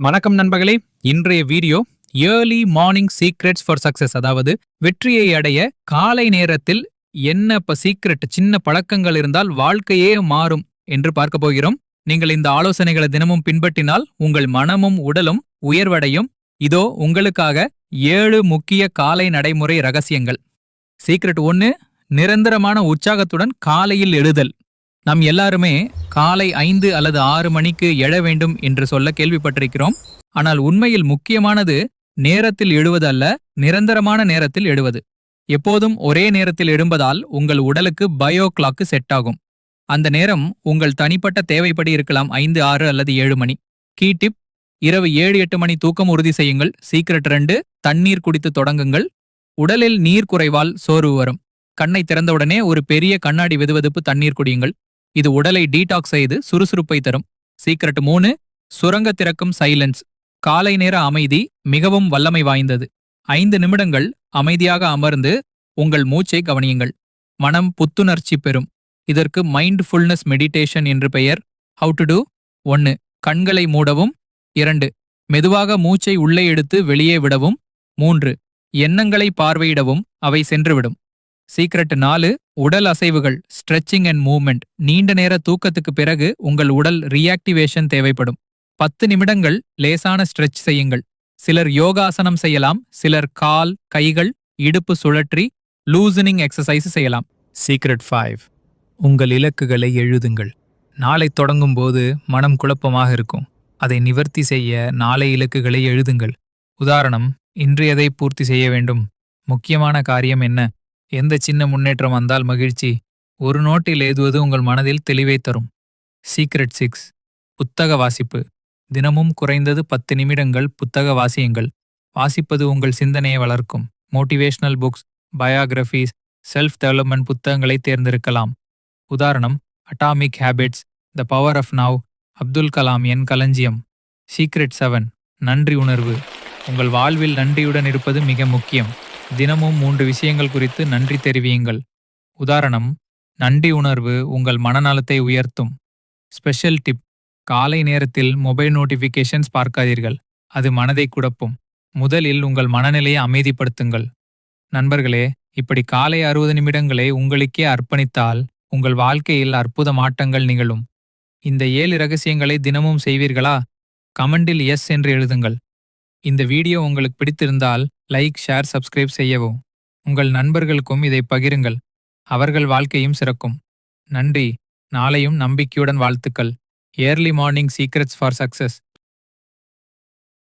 வணக்கம் நண்பர்களே. இன்றைய video early morning secrets for success அதாவது வெற்றியை அடைய காலை நேரத்தில் என்ன இப்போ சீக்ரெட் சின்ன பழக்கங்கள் இருந்தால் வாழ்க்கையே மாறும் என்று பார்க்க போகிறோம். நீங்கள் இந்த ஆலோசனைகளை தினமும் பின்பற்றினால் உங்கள் மனமும் உடலும் உயர்வடையும். இதோ உங்களுக்காக ஏழு முக்கிய காலை நடைமுறை ரகசியங்கள். சீக்ரெட் ஒன்னு நிரந்தரமான உற்சாகத்துடன் காலையில் எழுதல். நம் எல்லாருமே காலை ஐந்து அல்லது ஆறு மணிக்கு எழ வேண்டும் என்று சொல்ல கேள்விப்பட்டிருக்கிறோம். ஆனால் உண்மையில் முக்கியமானது நேரத்தில் எழுவது அல்ல நிரந்தரமான நேரத்தில் எழுவது. எப்போதும் ஒரே நேரத்தில் எழும்பதால் உங்கள் உடலுக்கு பயோ கிளாக்கு செட் ஆகும். அந்த நேரம் உங்கள் தனிப்பட்ட தேவைப்படி இருக்கலாம் ஐந்து ஆறு அல்லது ஏழு மணி. கீ டிப் இரவு ஏழு எட்டு மணி தூக்கம் உறுதி செய்யுங்கள் சீக்ரெட் ரெண்டு தண்ணீர் குடித்து தொடங்குங்கள். உடலில் நீர் குறைவால் சோர்வு வரும். கண்ணை திறந்தவுடனே ஒரு பெரிய கண்ணாடி வெதுவெதுப்பு தண்ணீர் குடியுங்கள். இது உடலை டீடாக்ஸ் செய்து சுறுசுறுப்பை தரும். சீக்ரெட் மூணு சுரங்க திறக்கும் சைலன்ஸ் காலை நேர அமைதி மிகவும் வல்லமை வாய்ந்தது. ஐந்து நிமிடங்கள் அமைதியாக அமர்ந்து உங்கள் மூச்சை கவனியுங்கள். மனம் புத்துணர்ச்சி பெறும். இதற்கு மைண்ட்ஃபுல்னஸ் மெடிடேஷன் என்று பெயர். ஹவு டு டூ ஒன்று கண்களை மூடவும். இரண்டு மெதுவாக மூச்சை உள்ளே எடுத்து வெளியே விடவும். மூன்று எண்ணங்களை பார்வையிடவும். அவை சென்றுவிடும். சீக்ரெட் நாலு உடல் அசைவுகள் ஸ்ட்ரெச்சிங் அண்ட் மூவ்மெண்ட் நீண்ட நேர தூக்கத்துக்கு பிறகு உங்கள் உடல் ரீஆக்டிவேஷன் தேவைப்படும். பத்து நிமிடங்கள் லேசான ஸ்ட்ரெச் செய்யுங்கள். சிலர் யோகாசனம் செய்யலாம் சிலர் கால் கைகள் இடுப்பு சுழற்றி லூசனிங் எக்ஸசைஸ் செய்யலாம். சீக்ரெட் ஃபைவ் உங்கள் இலக்குகளை எழுதுங்கள். நாளை தொடங்கும் போது மனம் குழப்பமாக இருக்கும். அதை நிவர்த்தி செய்ய நாளை இலக்குகளை எழுதுங்கள். உதாரணம் இன்று எதை பூர்த்தி செய்ய வேண்டும்? முக்கியமான காரியம் என்ன? எந்த சின்ன முன்னேற்றம் வந்தால் மகிழ்ச்சி. ஒரு நோட்டில் எழுதுவது உங்கள் மனதில் தெளிவை தரும். சீக்ரெட் சிக்ஸ் புத்தக வாசிப்பு. தினமும் குறைந்தது பத்து நிமிடங்கள் புத்தக வாசியுங்கள். வாசிப்பது உங்கள் சிந்தனையை வளர்க்கும். Motivational books biographies self development புத்தகங்களை தேர்ந்தெடுக்கலாம். உதாரணம் atomic habits the power of now Abdul Kalam என் களஞ்சியம். சீக்ரெட் செவன் நன்றி உணர்வு. உங்கள் வாழ்வில் நன்றியுடன் இருப்பது மிக முக்கியம். தினமும் மூன்று விஷயங்கள் குறித்து நன்றி தெரிவியுங்கள். உதாரணம் நன்றி உணர்வு உங்கள் மனநலத்தை உயர்த்தும். ஸ்பெஷல் டிப் காலை நேரத்தில் மொபைல் நோட்டிஃபிகேஷன்ஸ் பார்க்காதீர்கள் அது மனதை குழப்பும். முதலில் உங்கள் மனநிலையை அமைதிப்படுத்துங்கள். நண்பர்களே இப்படி காலை அறுபது நிமிடங்களை உங்களுக்கே அர்ப்பணித்தால் உங்கள் வாழ்க்கையில் அற்புத மாற்றங்கள் நிகழும். இந்த ஏழு ரகசியங்களை தினமும் செய்வீர்களா? கமெண்டில் எஸ் என்று எழுதுங்கள். இந்த வீடியோ உங்களுக்கு பிடித்திருந்தால் லைக் ஷேர் சப்ஸ்கிரைப் செய்யவும். உங்கள் நண்பர்களுக்கும் இதை பகிருங்கள். அவர்கள் வாழ்க்கையும் சிறக்கும். நன்றி. நாளையும் நம்பிக்கையுடன் வாழ்த்துக்கள். Early morning secrets for success